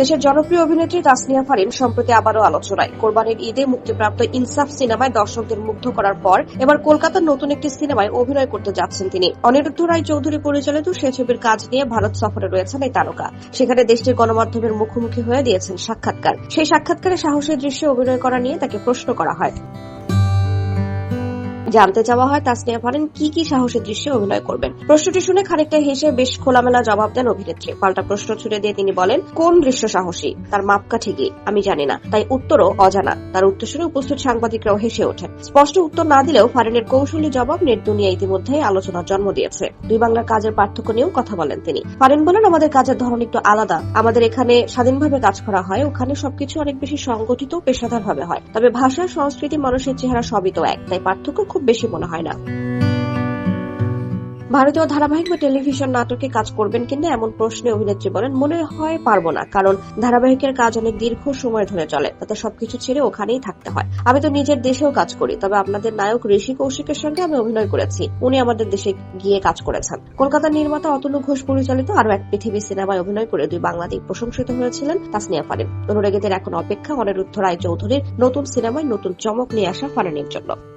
দেশের জনপ্রিয় অভিনেত্রী তাসনিয়া ফারিন সম্প্রতি আবারও আলোচনায়। কোরবানির ঈদে মুক্তিপ্রাপ্ত ইনসাফ সিনেমায় দর্শকদের মুগ্ধ করার পর এবার কলকাতার নতুন একটি সিনেমায় অভিনয় করতে যাচ্ছেন তিনি। অনিরুদ্ধ রায় চৌধুরী পরিচালিত সে ছবির কাজ নিয়ে ভারত সফরে রয়েছেন এই তারকা। সেখানে দেশটির গণমাধ্যমের মুখোমুখি হয়ে দিয়েছেন সাক্ষাৎকার। সেই সাক্ষাৎকারে সাহসের দৃশ্যে অভিনয় করা নিয়ে তাকে প্রশ্ন করা হয়। জানতে চাওয়া হয় তাসনিয়া ফারিন কি কি সাহসী দৃশ্যে অভিনয় করবেন। প্রশ্নটি শুনে খানিকটা হেসে বেশ খোলামেলা জবাব দেন অভিনেত্রী। পাল্টা প্রশ্ন ছুড়ে দিয়ে তিনি বলেন, কোন দৃশ্য সাহসী? তার মাপকাঠি কি? আমি জানি না। তাই উত্তরও অজানা। তার উত্তর শুনে উপস্থিত সাংবাদিকরাও হেসে ওঠেন। স্পষ্ট উত্তর না দিলেও ফারিনের কৌশলী জবাব নেট দুনিয়া ইতিমধ্যেই আলোচনার জন্ম দিয়েছে। দুই বাংলার কাজের পার্থক্য নিয়েও কথা বলেন তিনি। ফারিন বলেন, আমাদের কাজের ধরন একটু আলাদা। আমাদের এখানে স্বাধীনভাবে কাজ করা হয়। ওখানে সবকিছু অনেক বেশি সংগঠিত ও পেশাদারভাবে হয়। তবে ভাষা, সংস্কৃতি, মানুষের চেহারা সবই তো এক। তাই পার্থক্য খুব বেশি মনে হয় না। ভারতীয় ধারাবাহিক বা টেলিভিশন নাটকে কাজ করবেন কিনা এমন প্রশ্নে অভিনেত্রী বলেন, মনে হয় পারব না, কারণ ধারাবাহিকের কাজ অনেক দীর্ঘ সময় ধরে চলে, তাতে সবকিছু ছেড়ে ওখানেই থাকতে হয়। আমি তো নিজের দেশেও কাজ করি, তবে আপনাদের নায়ক ঋষি কৌশিকের সঙ্গে আমি অভিনয় করেছি, উনি আমাদের দেশে গিয়ে কাজ করেছেন। কলকাতার নির্মাতা অতনু ঘোষ পরিচালিত আরও এক পৃথিবী সিনেমায় অভিনয় করে দুই বাংলাদেশ প্রশংসিত হয়েছিলেন, তাসনিয়া ফারিন। অনুরাগীদের এখন অপেক্ষা অনিরুদ্ধ রায় চৌধুরীর নতুন সিনেমায় নতুন চমক নিয়ে আসা ফারিনের জন্য।